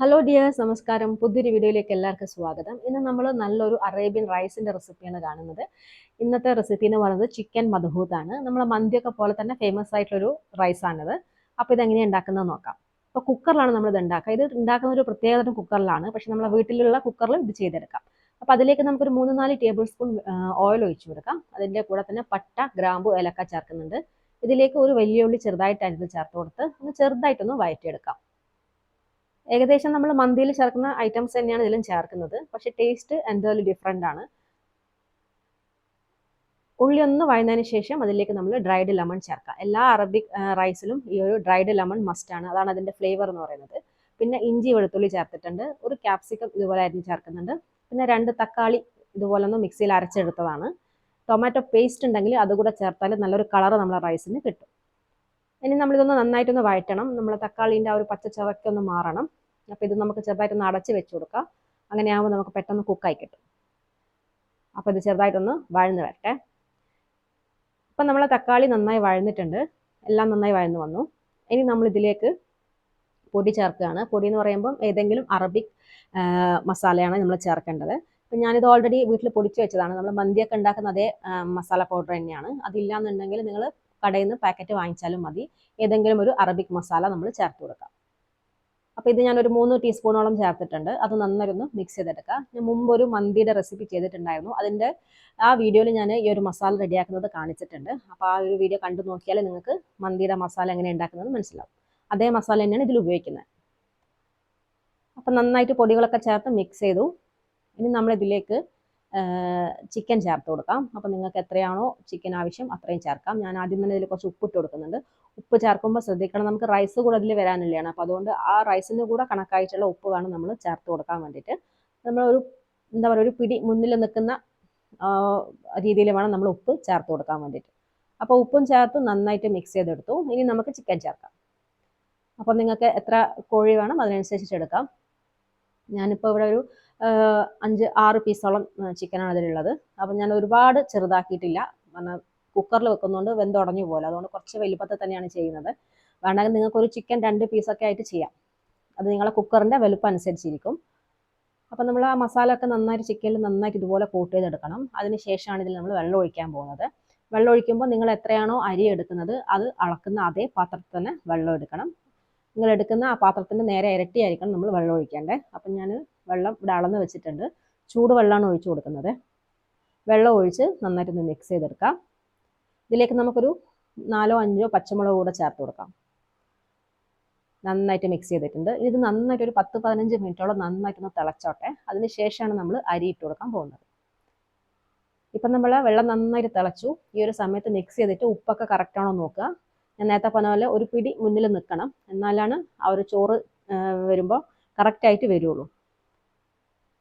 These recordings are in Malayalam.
ഹലോ ഡിയേഴ്സ് നമസ്കാരം. പുതിയൊരു വീഡിയോയിലേക്ക് എല്ലാവർക്കും സ്വാഗതം. ഇന്ന് നമ്മൾ നല്ലൊരു അറേബ്യൻ റൈസിന്റെ റെസിപ്പിയാണ് കാണുന്നത്. ഇന്നത്തെ റെസിപ്പി എന്ന് പറയുന്നത് ചിക്കൻ മധുഹൂത്താണ് നമ്മളെ മന്തിയൊക്കെ പോലെ തന്നെ ഫേമസ് ആയിട്ടുള്ളൊരു റൈസാണിത്. അപ്പോൾ ഇതെങ്ങനെയാണ് ഉണ്ടാക്കുന്നത് നോക്കാം. അപ്പോൾ കുക്കറിലാണ് നമ്മൾ ഇത് ഉണ്ടാക്കുക. ഇത് ഉണ്ടാക്കുന്ന ഒരു പ്രത്യേകതരം കുക്കറിലാണ്. പക്ഷേ നമ്മളെ വീട്ടിലുള്ള കുക്കറിൽ ഇത് ചെയ്തെടുക്കാം. അപ്പോൾ അതിലേക്ക് നമുക്കൊരു മൂന്ന് നാല് ടേബിൾ സ്പൂൺ ഓയിൽ ഒഴിച്ചു കൊടുക്കാം. അതിന്റെ കൂടെ തന്നെ പട്ട ഗ്രാമ്പു ഏലക്ക ചേർക്കുന്നുണ്ട്. ഇതിലേക്ക് ഒരു വലിയ ഉള്ളി ചെറുതായിട്ട് അരിഞ്ഞ് ചേർത്ത് കൊടുത്ത് ഒന്ന് ചെറുതായിട്ടൊന്ന് വഴറ്റിയെടുക്കാം ഏകദേശം നമ്മൾ മന്തിയിൽ ചേർക്കുന്ന ഐറ്റംസ് തന്നെയാണ് ഇതിലും ചേർക്കുന്നത്. പക്ഷെ ടേസ്റ്റ് എന്തായാലും ഡിഫറെന്റ് ആണ്. ഉള്ളി ഒന്ന് വഴന്നതിന് ശേഷം അതിലേക്ക് നമ്മൾ ഡ്രൈഡ് ലെമൺ ചേർക്കാം. എല്ലാ അറബിക് റൈസിലും ഈ ഒരു ഡ്രൈഡ് ലെമൺ മസ്റ്റ് ആണ്. അതാണ് അതിന്റെ ഫ്ലേവർ എന്ന് പറയുന്നത്. പിന്നെ ഇഞ്ചി വെളുത്തുള്ളി ചേർത്തിട്ടുണ്ട്. ഒരു ക്യാപ്സിക്കം ഇതുപോലെ അരിഞ്ഞ് ചേർക്കുന്നുണ്ട്. പിന്നെ രണ്ട് തക്കാളി ഇതുപോലെ ഒന്ന് മിക്സിയിൽ അരച്ചെടുത്തതാണ്. ടൊമാറ്റോ പേസ്റ്റ് ഉണ്ടെങ്കിൽ അതുകൂടെ ചേർത്താൽ നല്ലൊരു കളർ നമ്മളെ റൈസിന് കിട്ടും. ഇനി നമ്മളിതൊന്ന് നന്നായിട്ടൊന്ന് വഴറ്റണം. നമ്മൾ തക്കാളീന്റെ ആ ഒരു പച്ച ചവയ്ക്ക് ഒന്ന് മാറണം. അപ്പോൾ ഇത് നമുക്ക് ചെറുതായിട്ടൊന്ന് അടച്ച് വെച്ച് കൊടുക്കാം. അങ്ങനെയാകുമ്പോൾ നമുക്ക് പെട്ടെന്ന് കുക്കായി കിട്ടും. അപ്പോൾ ഇത് ചെറുതായിട്ടൊന്ന് വഴന്ന് വരട്ടെ. ഇപ്പം നമ്മളെ തക്കാളി നന്നായി വഴന്നിട്ടുണ്ട്. എല്ലാം നന്നായി വഴന്ന് വന്നു. ഇനി നമ്മൾ ഇതിലേക്ക് പൊടി ചേർക്കുകയാണ്. പൊടി എന്ന് പറയുമ്പം ഏതെങ്കിലും അറബിക് മസാലയാണ് നമ്മൾ ചേർക്കേണ്ടത്. അപ്പം ഞാനിത് ഓൾറെഡി വീട്ടിൽ പൊടിച്ച് വെച്ചതാണ്. നമ്മൾ മന്തിയൊക്കെ ഉണ്ടാക്കുന്ന അതേ മസാല പൗഡർ തന്നെയാണ്. അതില്ലാന്നുണ്ടെങ്കിൽ നിങ്ങൾ കടയിൽ നിന്ന് പാക്കറ്റ് വാങ്ങിച്ചാലും മതി. ഏതെങ്കിലും ഒരു അറബിക് മസാല നമ്മൾ ചേർത്ത് കൊടുക്കാം. അപ്പോൾ ഇത് ഞാനൊരു മൂന്ന് ടീസ്പൂണോളം ചേർത്തിട്ടുണ്ട്. അത് നന്നായിരുന്നു മിക്സ് ചെയ്തെടുക്കുക ഞാൻ മുമ്പ് ഒരു മന്തിയുടെ റെസിപ്പി ചെയ്തിട്ടുണ്ടായിരുന്നു. അതിന്റെ ആ വീഡിയോയിൽ ഞാൻ ഈ ഒരു മസാല റെഡിയാക്കുന്നത് കാണിച്ചിട്ടുണ്ട്. അപ്പോൾ ആ ഒരു വീഡിയോ കണ്ടു നോക്കിയാൽ നിങ്ങൾക്ക് മന്തിയുടെ മസാല എങ്ങനെ ഉണ്ടാക്കുന്നത് മനസ്സിലാവും. അതേ മസാല തന്നെയാണ് ഇതിൽ ഉപയോഗിക്കുന്നത്. അപ്പം നന്നായിട്ട് പൊടികളൊക്കെ ചേർത്ത് മിക്സ് ചെയ്തു. ഇനി നമ്മളിതിലേക്ക് ചിക്കൻ ചേർത്ത് കൊടുക്കാം. അപ്പോൾ നിങ്ങൾക്ക് എത്രയാണോ ചിക്കൻ ആവശ്യം അത്രയും ചേർക്കാം. ഞാൻ ആദ്യം തന്നെ ഇതിൽ കുറച്ച് ഉപ്പിട്ട് കൊടുക്കുന്നുണ്ട്. ഉപ്പ് ചേർക്കുമ്പോൾ ശ്രദ്ധിക്കണം നമുക്ക് റൈസ് കൂടെ അതിൽ വരാനില്ലയാണ് അപ്പോൾ അതുകൊണ്ട് ആ റൈസിന് കൂടെ കണക്കായിട്ടുള്ള ഉപ്പ് വേണം നമ്മൾ ചേർത്ത് കൊടുക്കാൻ വേണ്ടിയിട്ട്. നമ്മൾ ഒരു എന്താ പറയുക ഒരു പിടി മുന്നിൽ നിൽക്കുന്ന രീതിയിൽ വേണം നമ്മൾ ഉപ്പ് ചേർത്ത് കൊടുക്കാൻ വേണ്ടിയിട്ട്. അപ്പോൾ ഉപ്പും ചേർത്ത് നന്നായിട്ട് മിക്സ് ചെയ്തെടുത്തു. ഇനി നമുക്ക് ചിക്കൻ ചേർക്കാം. അപ്പോൾ നിങ്ങൾക്ക് എത്ര കോഴി വേണം അതിനനുസരിച്ച് എടുക്കാം. ഞാനിപ്പോൾ ഇവിടെ ഒരു അഞ്ച് ആറ് പീസോളം ചിക്കനാണ് അതിലുള്ളത്. അപ്പം ഞാൻ ഒരുപാട് ചെറുതാക്കിയിട്ടില്ല. കാരണം കുക്കറിൽ വെക്കുന്നതുകൊണ്ട് വെന്തുടഞ്ഞു പോലെ അതുകൊണ്ട് കുറച്ച് വലുപ്പത്തിൽ തന്നെയാണ് ചെയ്യുന്നത്. വേണമെങ്കിൽ നിങ്ങൾക്ക് ഒരു ചിക്കൻ രണ്ട് പീസൊക്കെ ആയിട്ട് ചെയ്യാം. അത് നിങ്ങളെ കുക്കറിന്റെ വലുപ്പം അനുസരിച്ചിരിക്കും. അപ്പം നമ്മൾ ആ മസാല ഒക്കെ നന്നായിട്ട് ചിക്കനിൽ നന്നായിട്ട് ഇതുപോലെ കോട്ട് ചെയ്തെടുക്കണം. അതിന് ശേഷമാണ് ഇതിൽ നമ്മൾ വെള്ളം ഒഴിക്കാൻ പോകുന്നത്. വെള്ളം ഒഴിക്കുമ്പോൾ നിങ്ങൾ എത്രയാണോ അരി എടുക്കുന്നത് അത് അളക്കുന്ന അതേ പാത്രത്തിൽ തന്നെ വെള്ളം എടുക്കണം. നിങ്ങൾ എടുക്കുന്ന ആ പാത്രത്തിന്റെ നേരെ ഇരട്ടിയായിരിക്കണം നമ്മൾ വെള്ളം ഒഴിക്കേണ്ടത്. അപ്പം ഞാൻ വെള്ളം ഇവിടെ അളന്ന് വെച്ചിട്ടുണ്ട്. ചൂട് വെള്ളമാണ് ഒഴിച്ചു കൊടുക്കുന്നത്. വെള്ളം ഒഴിച്ച് നന്നായിട്ടൊന്ന് മിക്സ് ചെയ്തെടുക്കാം. ഇതിലേക്ക് നമുക്കൊരു നാലോ അഞ്ചോ പച്ചമുളക് കൂടെ ചേർത്ത് കൊടുക്കാം. നന്നായിട്ട് മിക്സ് ചെയ്തിട്ടുണ്ട്. ഇത് നന്നായിട്ട് ഒരു പത്ത് പതിനഞ്ച് മിനിറ്റോളം നന്നായിട്ടൊന്ന് തിളച്ചോട്ടെ. അതിന് ശേഷമാണ് നമ്മൾ അരി ഇട്ട് കൊടുക്കാൻ പോകുന്നത്. ഇപ്പം നമ്മൾ വെള്ളം നന്നായിട്ട് തിളച്ചു. ഈ ഒരു സമയത്ത് മിക്സ് ചെയ്തിട്ട് ഉപ്പൊക്കെ കറക്റ്റാണോ നോക്കുക. ഞാൻ നേരത്തെ പറഞ്ഞ പോലെ ഒരു പിടി മുന്നിൽ നിൽക്കണം. എന്നാലാണ് ആ ഒരു ചോറ് വരുമ്പോൾ കറക്റ്റായിട്ട് വരുള്ളൂ.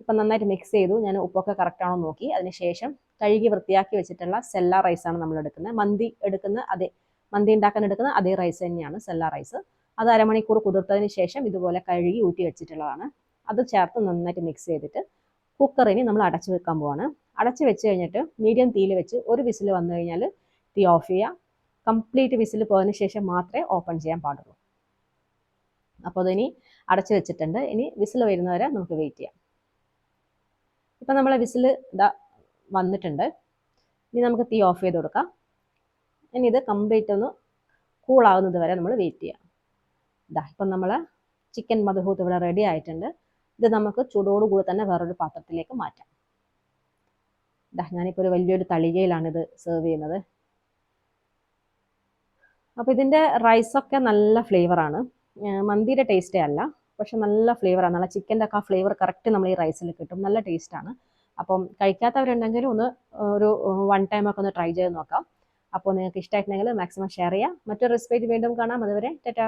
ഇപ്പം നന്നായിട്ട് മിക്സ് ചെയ്തു. ഞാൻ ഉപ്പൊക്കെ കറക്റ്റാണോ നോക്കി. അതിനുശേഷം കഴുകി വൃത്തിയാക്കി വെച്ചിട്ടുള്ള സെല്ല റൈസാണ് നമ്മൾ എടുക്കുന്നത്. മന്തി എടുക്കുന്ന അതേ മന്തി ഉണ്ടാക്കാൻ എടുക്കുന്ന അതേ റൈസ് തന്നെയാണ് സെല്ല റൈസ് അത് അരമണിക്കൂർ കുതിർത്തതിന് ശേഷം ഇതുപോലെ കഴുകി ഊറ്റി വെച്ചിട്ടുള്ളതാണ്. അത് ചേർത്ത് നന്നായിട്ട് മിക്സ് ചെയ്തിട്ട് കുക്കറിന് നമ്മൾ അടച്ചു വെക്കാൻ പോവാണ്. അടച്ചു വെച്ച് കഴിഞ്ഞിട്ട് മീഡിയം തീയിൽ വെച്ച് ഒരു വിസിൽ വന്നു കഴിഞ്ഞാൽ തീ ഓഫ് ചെയ്യുക. കംപ്ലീറ്റ് വിസിൽ പോയതിന് ശേഷം മാത്രമേ ഓപ്പൺ ചെയ്യാൻ പാടുള്ളൂ. അപ്പോൾ അതിനി അടച്ചു വെച്ചിട്ടുണ്ട്. ഇനി വിസിൽ വരുന്നവരെ നമുക്ക് വെയിറ്റ് ചെയ്യാം. ഇപ്പം നമ്മളെ വിസിൽ ഇതാ വന്നിട്ടുണ്ട്. ഇനി നമുക്ക് തീ ഓഫ് ചെയ്ത് കൊടുക്കാം. ഇനി ഇത് കംപ്ലീറ്റ് ഒന്ന് കൂളാവുന്നത് വരെ നമ്മൾ വെയിറ്റ് ചെയ്യാം. ഇതാ ഇപ്പം നമ്മൾ ചിക്കൻ മധുഹൂത്ത് ഇവിടെ റെഡി ആയിട്ടുണ്ട്. ഇത് നമുക്ക് ചൂടോടുകൂടി തന്നെ വേറൊരു പാത്രത്തിലേക്ക് മാറ്റാം. ഇതാ ഞാനിപ്പോൾ ഒരു വലിയൊരു തളികയിലാണ് ഇത് സെർവ് ചെയ്യുന്നത് അപ്പോൾ ഇതിന്റെ റൈസൊക്കെ നല്ല ഫ്ലേവറാണ് മന്തിയുടെ ടേസ്റ്റേ അല്ല. പക്ഷെ നല്ല ഫ്ലേവറാണ് നല്ല ചിക്കന്റെ ഒക്കെ ആ ഫ്ലേവർ കറക്റ്റ് നമ്മൾ ഈ റൈസിൽ കിട്ടും. നല്ല ടേസ്റ്റാണ് അപ്പം കഴിക്കാത്തവരുണ്ടെങ്കിലും ഒന്ന് ഒരു വൺ ടൈം ഒക്കെ ഒന്ന് ട്രൈ ചെയ്ത് നോക്കാം. അപ്പോൾ നിങ്ങൾക്ക് ഇഷ്ടമായിട്ടുണ്ടെങ്കിൽ മാക്സിമം ഷെയർ ചെയ്യാം. മറ്റൊരു റെസിപ്പി വീണ്ടും കാണാം. അതുവരെ ടാറ്റാ.